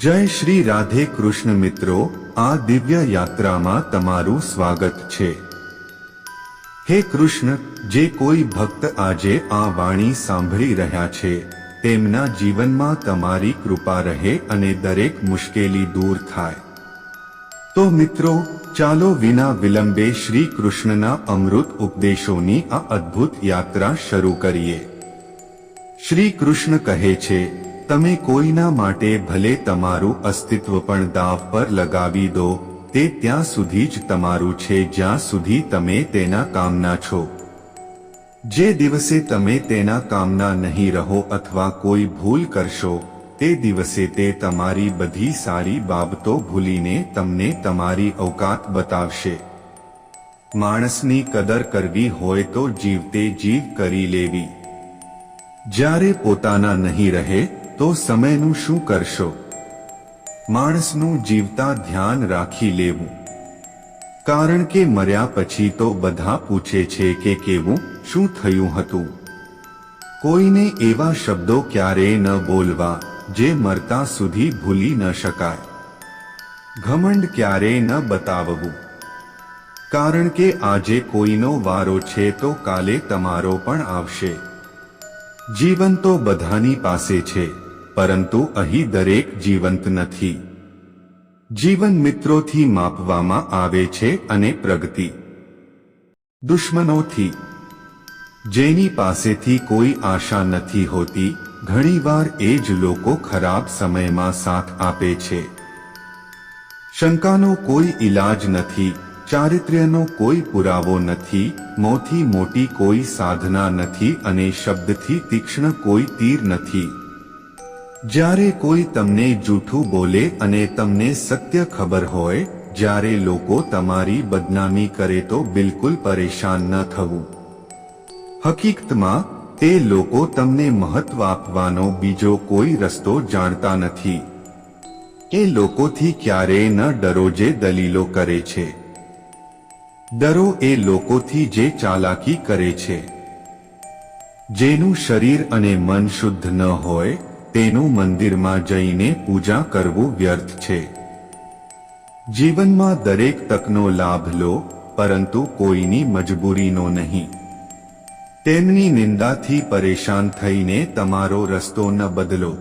જય શ્રી રાધે કૃષ્ણ મિત્રો, આ દિવ્ય યાત્રામાં તમારું સ્વાગત છે. હે કૃષ્ણ, જે કોઈ ભક્ત આજે આ વાણી સાંભળી રહ્યા છે, તેમના જીવનમાં તમારી કૃપા રહે અને દરેક મુશ્કેલી દૂર થાય. તો મિત્રો, ચાલો વિના વિલંબે શ્રી કૃષ્ણના અમૃત ઉપદેશોની આ અદ્ભુત યાત્રા શરૂ કરીએ. શ્રી કૃષ્ણ કહે છે તમે કોઈના માટે ભલે તમારું અસ્તિત્વ પણ દાવ પર લગાવી દો, તે ત્યાં સુધી જ તમારું છે જ્યાં સુધી તમે તેના કામના છો. જે દિવસે તમે તેના કામના નહીં રહો અથવા કોઈ ભૂલ કરશો, તે દિવસે તે તમારી બધી સારી બાબતો ભૂલીને તમને તમારી અવકાત બતાવશે. માણસની કદર કરવી હોય તો જીવતે જીવ કરી લેવી. જ્યારે પોતાના નહીં રહે તો સમયનું શું કરશો? માણસનું જીવતા ધ્યાન રાખી લેવું. કારણ કે મર્યા પછી તો બધા પૂછે છે કે કેવું, શું થયું હતું? કોઈને એવા શબ્દો ક્યારેય ન બોલવા, જે મરતા સુધી ભૂલી ન શકાય. ઘમંડ ક્યારેય ન બતાવવું. કારણ કે આજે કોઈનો વારો છે તો કાલે તમારો પણ આવશે. જીવન તો બધાની પાસે છે. પરંતુ અહીં દરેક જીવંત નથી. જીવન મિત્રોથી માપવામાં આવે છે અને પ્રગતિ. દુશ્મનોથી. જેની પાસેથી કોઈ આશા નથી હોતી, ઘણીવાર એ જ લોકો ખરાબ સમયમાં સાથ આપે છે. શંકાનો કોઈ ઈલાજ નથી, ચારિત્ર્યનો કોઈ પુરાવો નથી, મોથી મોટી કોઈ સાધના નથી અને શબ્દથી તીક્ષ્ણ કોઈ તીર નથી. જ્યારે કોઈ તમને જૂઠું બોલે અને તમને સત્ય ખબર હોય, જ્યારે લોકો તમારી બદનામી કરે તો બિલકુલ પરેશાન ન થવું. હકીકતમાં, તે લોકો તમને મહત્વ આપવાનો બીજો કોઈ રસ્તો જાણતા નથી. એ લોકોથી ક્યારેય ન ડરો જે દલીલો કરે છે. ડરો એ લોકોથી જે ચાલાકી કરે છે. જેનું શરીર અને મન શુદ્ધ ન હોય તેનું મંદિરમાં જઈને પૂજા કરવું વ્યર્થ છે. જીવનમાં દરેક તકનો લાભ લો, પરંતુ કોઈની મજબૂરીનો નહીં. તેમની નિંદાથી પરેશાન થઈને તમારો રસ્તો ન બદલો.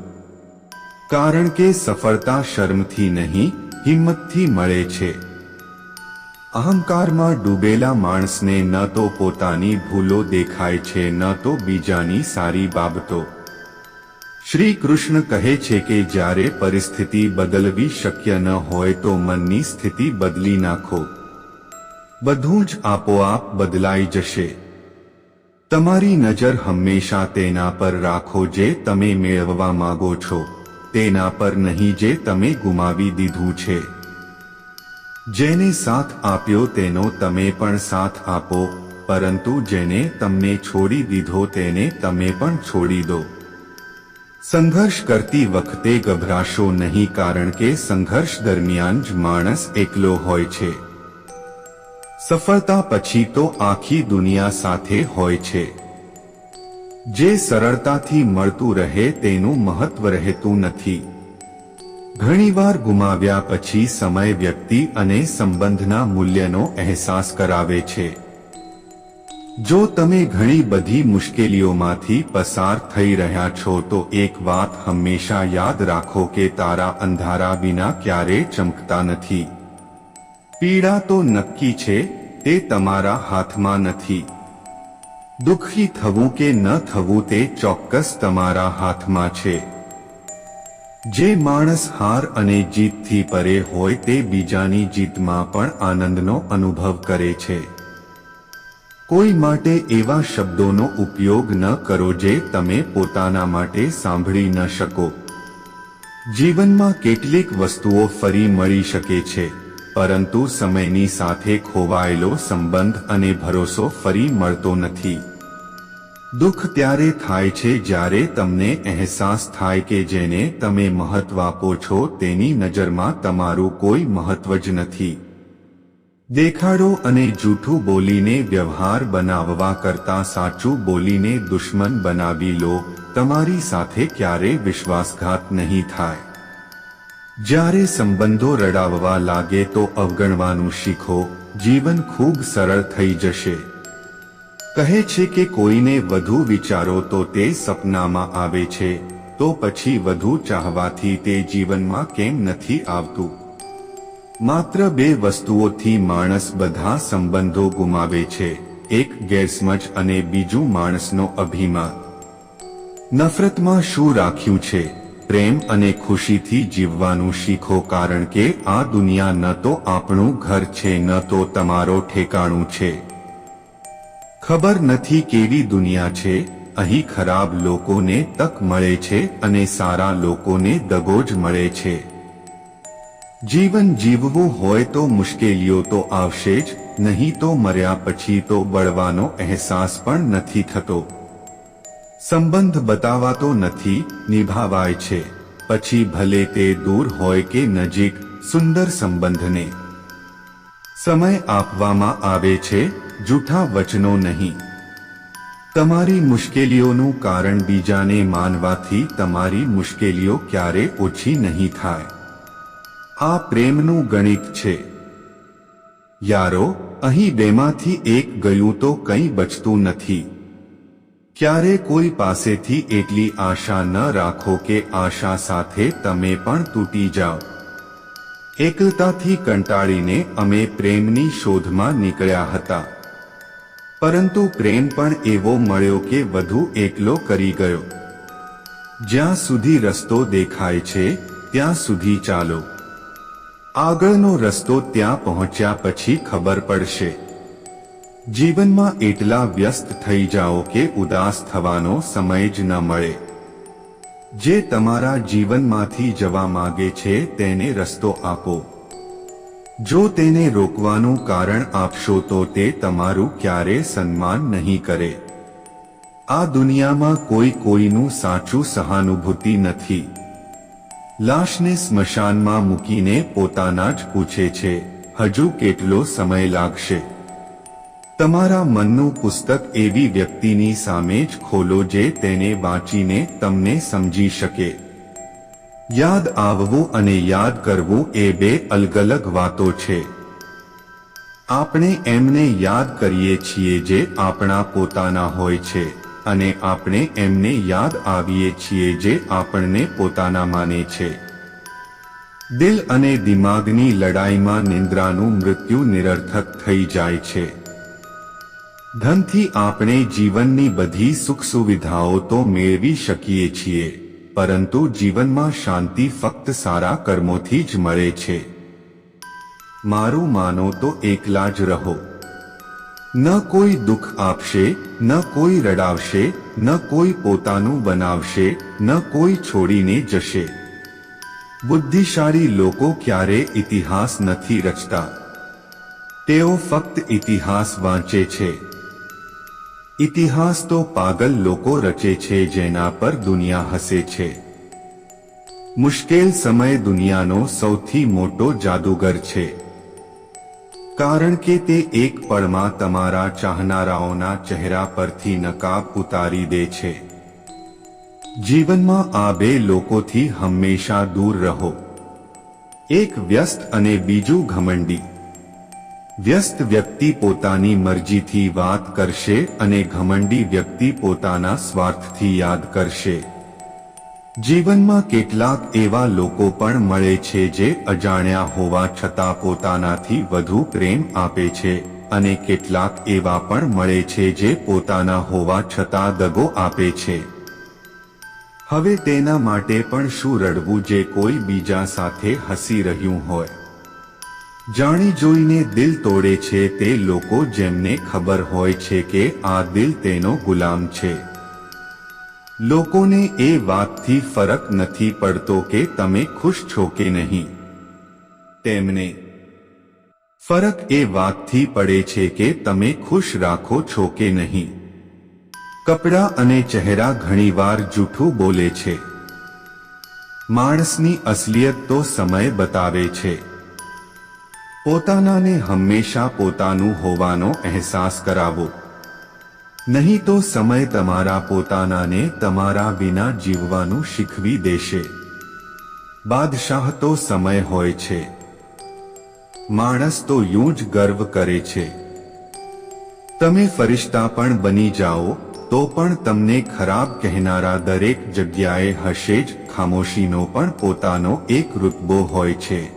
કારણ કે સફળતા શર્મથી નહીં, હિંમતથી મળે છે. અહંકારમાં ડૂબેલા માણસને ન તો પોતાની ભૂલો દેખાય છે, ન તો બીજાની સારી બાબતો. શ્રી કૃષ્ણ કહે છે કે જ્યારે પરિસ્થિતિ બદલવી શક્ય ન હોય તો મનની સ્થિતિ બદલી નાખો. બધું જ આપોઆપ બદલાઈ જશે. તમારી નજર હંમેશા તેના પર રાખો જે તમે મેળવવા માંગો છો. તેના પર નહીં જે તમે ગુમાવી દીધું છે. જેને સાથ આપ્યો તેનો તમે પણ સાથ આપો, પરંતુ જેને તમને છોડી દીધો તેને તમે પણ છોડી દો. સંઘર્ષ કરતી વખતે ગભરાશો નહીં કારણ કે સંઘર્ષ દરમિયાન જ માણસ એકલો હોય છે. સફળતા પછી તો આખી દુનિયા સાથે હોય છે. જે સરળતાથી મળતું રહે તેનું મહત્વ રહેતું નથી. ઘણીવાર ગુમાવ્યા પછી સમય વ્યક્તિ અને સંબંધના મૂલ્યનો અહેસાસ કરાવે છે. જો તમે ઘણી બધી મુશ્કેલીઓમાંથી પસાર થઈ રહ્યા છો, તો એક વાત હંમેશા યાદ રાખો કે તારા અંધારા વિના ક્યારે ચમકતા નથી. પીડા તો નક્કી છે, તે તમારા હાથમાં નથી. દુઃખી થવું કે ન થવું તે ચોક્કસ તમારા હાથમાં છે. જે માણસ હાર અને જીતથી પરે હોય, તે બીજાની જીતમાં પણ આનંદનો અનુભવ કરે છે. કોઈ માટે એવા શબ્દોનો ઉપયોગ ન કરો જે તમે પોતાના માટે સાંભળી ન શકો. જીવનમાં કેટલીક વસ્તુઓ ફરી મળી શકે છે, પરંતુ સમયની સાથે ખોવાયેલો સંબંધ અને ભરોસો ફરી મળતો નથી. દુઃખ ત્યારે થાય છે જ્યારે તમને અહેસાસ થાય કે જેને તમે મહત્વ આપો છો તેની નજરમાં તમારું કોઈ મહત્વ જ નથી. દેખાડો અને જૂઠું બોલીને વ્યવહાર બનાવવા કરતા સાચું બોલીને દુશ્મન બનાવી લો. તમારી સાથે ક્યારે વિશ્વાસઘાત નહીં થાય. જ્યારે સંબંધો રડાવવા લાગે તો અવગણવાનું શીખો. જીવન ખૂબ સરળ થઈ જશે. કહે છે કે કોઈને વધુ વિચારો તો તે સપનામાં આવે છે. તો પછી વધુ ચાહવાથી તે જીવનમાં કેમ નથી આવતું? માત્ર બે વસ્તુઓથી માણસ બધા સંબંધો ગુમાવે છે, એક ગેરસમજ અને બીજું માણસનો અભિમાન. નફરતમાં શું રાખ્યું છે? પ્રેમ અને ખુશીથી જીવવાનું શીખો કારણ કે આ દુનિયા ન તો આપણું ઘર છે, ન તો તમારો ઠેકાણું છે. ખબર નથી કેવી દુનિયા છે, અહીં ખરાબ લોકોને તક મળે છે અને સારા લોકોને દગો જ મળે છે. જીવન જીવવું હોય તો મુશ્કેલીઓ તો આવશે જ, નહીં તો મર્યા પછી તો બળવાનો અહેસાસ પણ નથી થતો. સંબંધ બતાવાતો નથી, નિભાવાય છે. પછી ભલે તે દૂર હોય કે નજીક, સુંદર સંબંધને. સમય આપવામાં આવે છે, જૂઠા વચનો નહીં. તમારી મુશ્કેલીઓનું કારણ બીજાને માનવાથી તમારી મુશ્કેલીઓ ક્યારે ઓછી નહીં થાય. આ પ્રેમનું ગણિત છે. યારો, અહીં બેમાંથી એક ગયું તો કંઈ બચતું નથી. ક્યારે કોઈ પાસેથી એટલી આશા ન રાખો કે આશા સાથે તમે પણ તૂટી જાઓ. એકલતાથી કંટાળીને અમે પ્રેમની શોધમાં નીકળ્યા હતા. પરંતુ પ્રેમ પણ એવો મળ્યો કે વધુ એકલો કરી ગયો. જ્યાં સુધી રસ્તો દેખાય છે, ત્યાં સુધી ચાલો. આગળનો રસ્તો ત્યાં પહોંચ્યા પછી ખબર પડશે. જીવનમાં એટલા વ્યસ્ત થઈ જાઓ કે ઉદાસ થવાનો સમય જ ન મળે. જે તમારા જીવનમાંથી જવા માગે છે તેને રસ્તો આપો. જો તેને રોકવાનું કારણ આપશો તો તે તમારું ક્યારે સન્માન નહીં કરે. આ દુનિયામાં કોઈ કોઈનું સાચું સહાનુભૂતિ નથી. લાશને સ્મશાનમાં મૂકીને પોતાના જ પૂછે છે, હજુ કેટલો સમય લાગશે? તમારા મનનું પુસ્તક એવી વ્યક્તિની સામે જ ખોલો જે તેને વાંચીને તમને સમજી શકે. યાદ આવવું અને યાદ કરવું એ બે અલગ અલગ વાતો છે. આપણે એમને યાદ કરીએ છીએ જે આપણા પોતાના હોય છે. અને આપણે એમને યાદ આવીએ છીએ જે આપણને પોતાના માને છે. દિલ અને દિમાગની લડાઈમાં નિંદ્રાનું મૃત્યુ નિરર્થક થઈ જાય છે. ધનથી આપણે જીવનની બધી સુખ સુવિધાઓ તો મેળવી શકીએ છીએ, પરંતુ જીવનમાં શાંતિ ફક્ત સારા કર્મોથી જ મળે છે. મારું માનો તો એકલા જ રહો. ન કોઈ દુઃખ આપશે, ન કોઈ રડાવશે, ન કોઈ પોતાનું બનાવશે, ન કોઈ છોડીને જશે. બુદ્ધિશાળી લોકો ક્યારે ઇતિહાસ નથી રચતા. તેઓ ફક્ત ઇતિહાસ વાંચે છે. ઇતિહાસ તો પાગલ લોકો રચે છે જેના પર દુનિયા હસે છે. મુશ્કેલ સમય દુનિયાનો સૌથી મોટો જાદુગર છે. કારણ કે તે એક પળમાં તમારા ચાહનારાઓના ચહેરા પરથી નકાબ ઉતારી દે છે. જીવનમાં આ બે લોકોથી હંમેશા દૂર રહો. એક વ્યસ્ત અને બીજું ઘમંડી. વ્યસ્ત વ્યક્તિ પોતાની મરજીથી વાત કરશે અને ઘમંડી વ્યક્તિ પોતાના સ્વાર્થથી યાદ કરશે. જીવનમાં કેટલાક એવા લોકો પણ મળે છે જે અજાણ્યા હોવા છતાં પોતાનાથી વધુ પ્રેમ આપે છે અને કેટલાક એવા પણ મળે છે જે પોતાના હોવા છતાં દગો આપે છે. હવે તેના માટે પણ શું રડવું જે કોઈ બીજા સાથે હસી રહ્યું હોય? જાણી જોઈને દિલ તોડે છે તે લોકો જેમને ખબર હોય છે કે આ દિલ તેનો ગુલામ છે. લોકોને એ વાતથી ફરક નથી પડતો કે તમે ખુશ છો કે નહીં. તેમને ફરક એ વાતથી પડે છે કે તમે ખુશ રાખો છો કે નહીં. કપડાં અને ચહેરા ઘણીવાર જૂઠું બોલે છે. માણસની અસલિયત તો સમય બતાવે છે. પોતાનાને હંમેશા પોતાનું હોવાનો અહેસાસ કરાવો. નહીં તો સમય તમારા પોતાનાને તમારા વિના જીવવાનું શીખવી દેશે. બાદશાહ તો સમય હોય છે. માણસ તો યું જ ગર્વ કરે છે. તમે ફરિશ્તા પણ બની જાઓ, તો પણ તમને ખરાબ કહેનારા દરેક જગ્યાએ હશે જ, ખામોશીનો પણ પોતાનો એક રૂતબો હોય છે.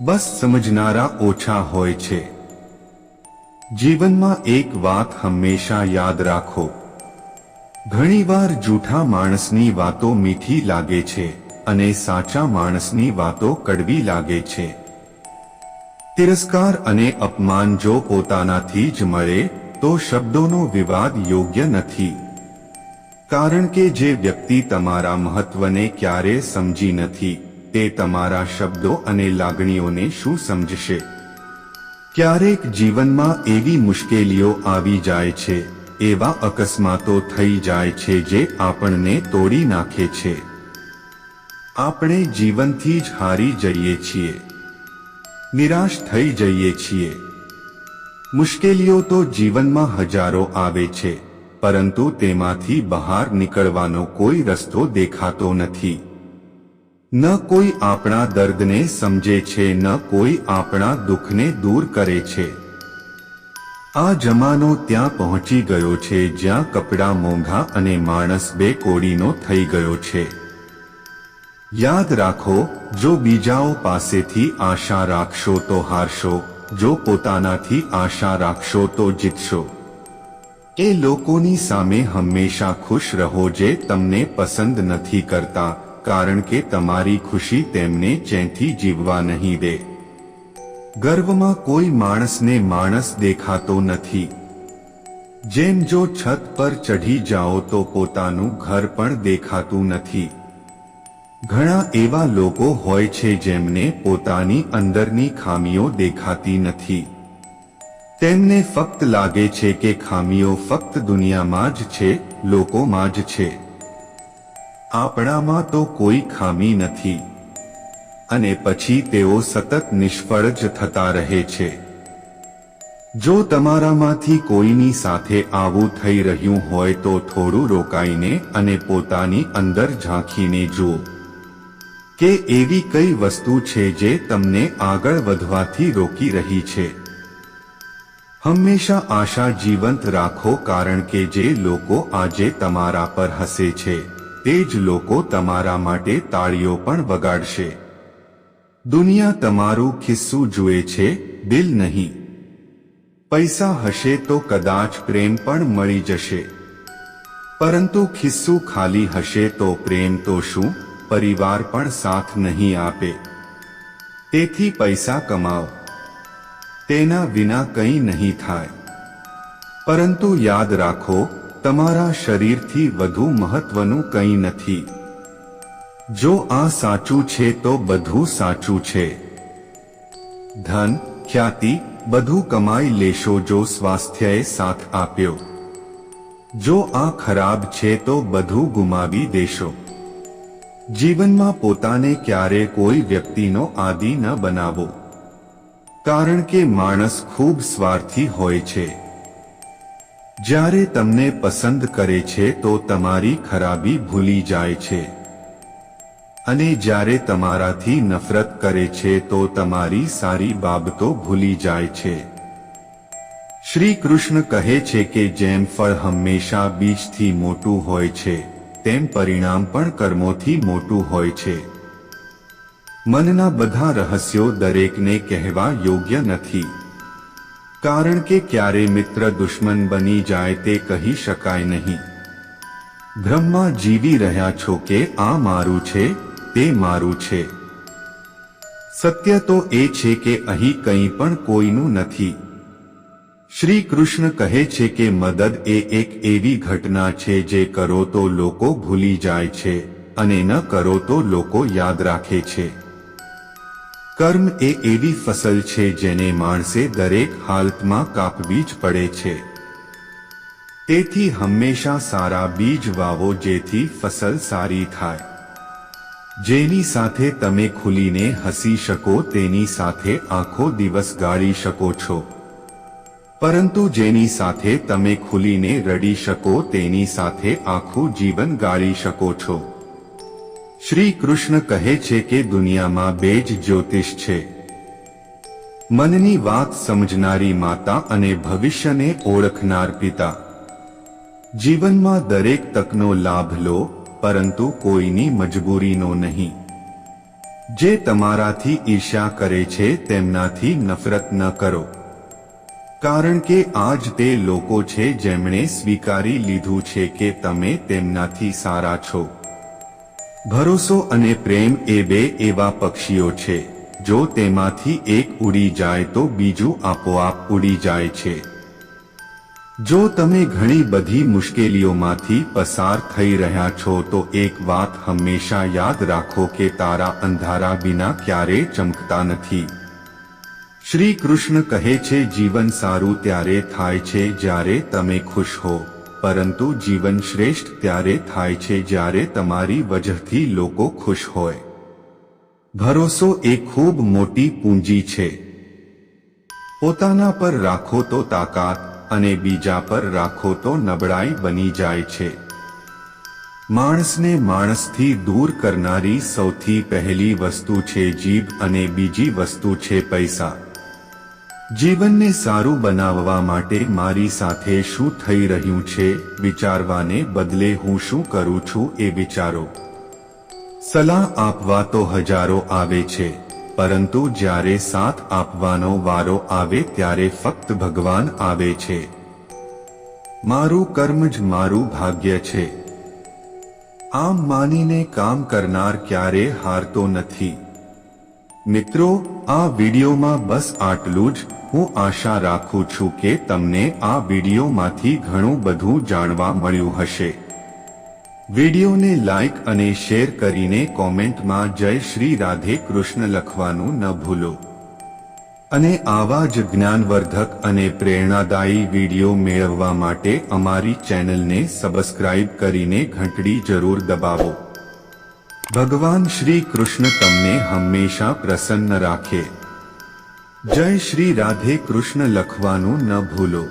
બસ સમજનારા ઓછા હોય છે. જીવનમાં એક વાત હંમેશા યાદ રાખો. ઘણીવાર જૂઠા માણસની વાતો મીઠી લાગે છે અને સાચા માણસની વાતો કડવી લાગે છે. તિરસ્કાર અને અપમાન જો પોતાનાથી જ મળે, તો શબ્દોનો વિવાદ યોગ્ય નથી. કારણ કે જે વ્યક્તિ તમારા મહત્વને ક્યારે સમજી નથી, તે તમારા શબ્દો અને લાગણીઓને શું સમજશે? ક્યારેક જીવનમાં એવી મુશ્કેલીઓ આવી જાય છે, એવા અકસ્માતો થઈ જાય છે જે આપણને તોડી નાખે છે. આપણે જીવનથી જ હારી જઈએ છીએ. નિરાશ થઈ જઈએ છીએ. મુશ્કેલીઓ તો જીવનમાં હજારો આવે છે, પરંતુ તેમાંથી બહાર નીકળવાનો કોઈ રસ્તો દેખાતો નથી. ન કોઈ આપણા દર્દને સમજે છે, ન કોઈ આપણા દુઃખને દૂર કરે છે. આ જમાનો ત્યાં પહોંચી ગયો છે, જ્યાં કપડાં મોંઘા અને માણસ બે કોડીનો થઈ ગયો છે. યાદ રાખો, જો બીજાઓ પાસેથી આશા રાખશો તો હારશો, જો પોતાનાથી આશા રાખશો તો જીતશો. એ લોકોની સામે હંમેશા ખુશ રહો જે તમને પસંદ નથી કરતા કારણ કે તમારી ખુશી તેમને ચેનથી જીવવા નહીં દે. ગર્વમાં કોઈ માણસને માણસ દેખાતો નથી. જેમ જો છત પર ચઢી જાઓ તો પોતાનું ઘર પણ દેખાતું નથી. ઘણા એવા લોકો હોય છે જેમને પોતાની અંદરની ખામીઓ દેખાતી નથી. તેમને ફક્ત લાગે છે કે ખામીઓ ફક્ત દુનિયામાં જ છે, લોકોમાં જ છે. આપણામાં તો કોઈ ખામી નથી. અને પછી તેઓ સતત નિષ્ફળ જ થતા રહે છે. જો તમારામાંથી કોઈની સાથે આવું થઈ રહ્યું હોય તો થોડું રોકાઈને અને પોતાની અંદર ઝાંખીને જુઓ. કે એવી કઈ વસ્તુ છે જે તમને આગળ વધવાથી રોકી રહી છે. હંમેશા આશા જીવંત રાખો કારણ કે જે લોકો આજે તમારા પર હસે છે. તે જ લોકો તમારા માટે તાળીઓ પણ વગાડશે. દુનિયા તમારું ખિસ્સું જુએ છે, દિલ નહીં. પૈસા હશે તો કદાચ પ્રેમ પણ મળી જશે. પરંતુ ખિસ્સું ખાલી હશે તો પ્રેમ તો શું? પરિવાર પણ સાથ નહીં આપે. તેથી પૈસા કમાઓ. તેના વિના કંઈ નહીં થાય. પરંતુ યાદ રાખો તમારા શરીરથી વધુ મહત્વનું કંઈ નથી. જો આ સાચું છે તો બધું સાચું છે. ધન, ખ્યાતિ, બધું કમાઈ લેશો જો સ્વાસ્થ્યએ સાથ આપ્યો. જો આ ખરાબ છે તો બધું ગુમાવી દેશો. જીવનમાં પોતાને ક્યારે કોઈ વ્યક્તિનો આદિ ન બનાવો. કારણ કે માણસ ખૂબ સ્વાર્થી હોય છે. જ્યારે તમને પસંદ કરે છે તો તમારી ખરાબી ભૂલી જાય છે. અને જ્યારે તમારાથી નફરત કરે છે તો તમારી સારી બાબતો ભૂલી જાય છે. શ્રી કૃષ્ણ કહે છે કે જેમ ફળ હંમેશા બીજથી મોટું હોય છે, તેમ પરિણામ પણ કર્મોથી મોટું હોય છે. મનના બધા રહસ્યો દરેકને કહેવા યોગ્ય નથી. કારણ કે ક્યારે મિત્ર દુશ્મન બની જાય તે કહી શકાય નહીં. બ્રહ્મા જીવી રહ્યા છો કે આ મારું છે, તે મારું છે. સત્ય તો એ છે કે અહીં કંઈ પણ કોઈનું નથી. શ્રી કૃષ્ણ કહે છે કે મદદ એ એક એવી ઘટના છે જે કરો તો લોકો ભૂલી જાય છે, અને ન કરો તો લોકો યાદ રાખે છે. કર્મ એ એવી ફસલ છે જેને માણસે દરેક હાલતમાં કાપવી જ પડે છે. તેથી હંમેશા સારા બીજ વાવો જેથી ફસલ સારી થાય. જેની સાથે તમે ખુલીને હસી શકો તેની સાથે આખો દિવસ ગાળી શકો છો. પરંતુ જેની સાથે તમે ખુલીને રડી શકો તેની સાથે આખું જીવન ગાળી શકો છો. શ્રી કૃષ્ણ કહે છે કે દુનિયામાં બે જ જ્યોતિષ છે. મનની વાત સમજનારી માતા અને ભવિષ્યને ઓળખનાર પિતા. જીવનમાં દરેક તકનો લાભ લો, પરંતુ કોઈની મજબૂરીનો નહીં. જે તમારાથી ઈર્ષા કરે છે, તેમનાથી નફરત ન કરો. કારણ કે આજ તે લોકો છે જેમણે સ્વીકારી લીધું છે કે તમે તેમનાથી સારા છો. ભરોસો અને પ્રેમ એ બે એવા પક્ષીઓ છે. જો તેમાંથી એક ઉડી જાય તો બીજું આપોઆપ ઉડી જાય છે. જો તમે ઘણી બધી મુશ્કેલીઓમાંથી પસાર થઈ રહ્યા છો તો એક વાત હંમેશા યાદ રાખો કે તારા અંધારા વિના ક્યારેય ચમકતા નથી. શ્રી કૃષ્ણ કહે છે, જીવન સારું ત્યારે થાય છે જ્યારે તમે ખુશ હો. પરંતુ જીવન શ્રેષ્ઠ ત્યારે થાય છે જ્યારે તમારી વજહથી લોકો ખુશ હોય. ભરોસો એ ખૂબ મોટી પૂંજી છે. પોતાના પર રાખો તો તાકાત અને બીજા પર રાખો તો નબળાઈ બની જાય છે. માણસને માણસથી દૂર કરનારી સૌથી પહેલી વસ્તુ છે જીભ અને બીજી વસ્તુ છે પૈસા. જીવનને સારું બનાવવા માટે મારી સાથે શું થઈ રહ્યું છે, વિચારવાને બદલે હું શું કરું છું એ વિચારો. સલાહ આપવા તો હજારો આવે છે, પરંતુ જ્યારે સાથ આપવાનો વારો આવે ત્યારે ફક્ત ભગવાન આવે છે. મારું કર્મ જ મારું ભાગ્ય છે. આમ માનીને કામ કરનાર ક્યારે હારતો નથી. મિત્રો, આ વિડીયોમાં બસ આટલું જ. હું આશા રાખું છું કે તમને આ વિડીયોમાંથી ઘણું બધું જાણવા મળ્યું હશે. વિડીયોને લાઈક અને શેર કરીને કોમેન્ટમાં જય શ્રી રાધે કૃષ્ણ લખવાનું ન ભૂલો. અને આવા જ જ્ઞાનવર્ધક અને પ્રેરણાદાયી વીડિયો મેળવવા માટે અમારી ચેનલને સબસ્ક્રાઇબ કરીને ઘંટડી જરૂર દબાવો. ભગવાન શ્રી કૃષ્ણ તમને હંમેશા પ્રસન્ન રાખે. જય શ્રી રાધે કૃષ્ણ લખવાનું ન ભૂલો.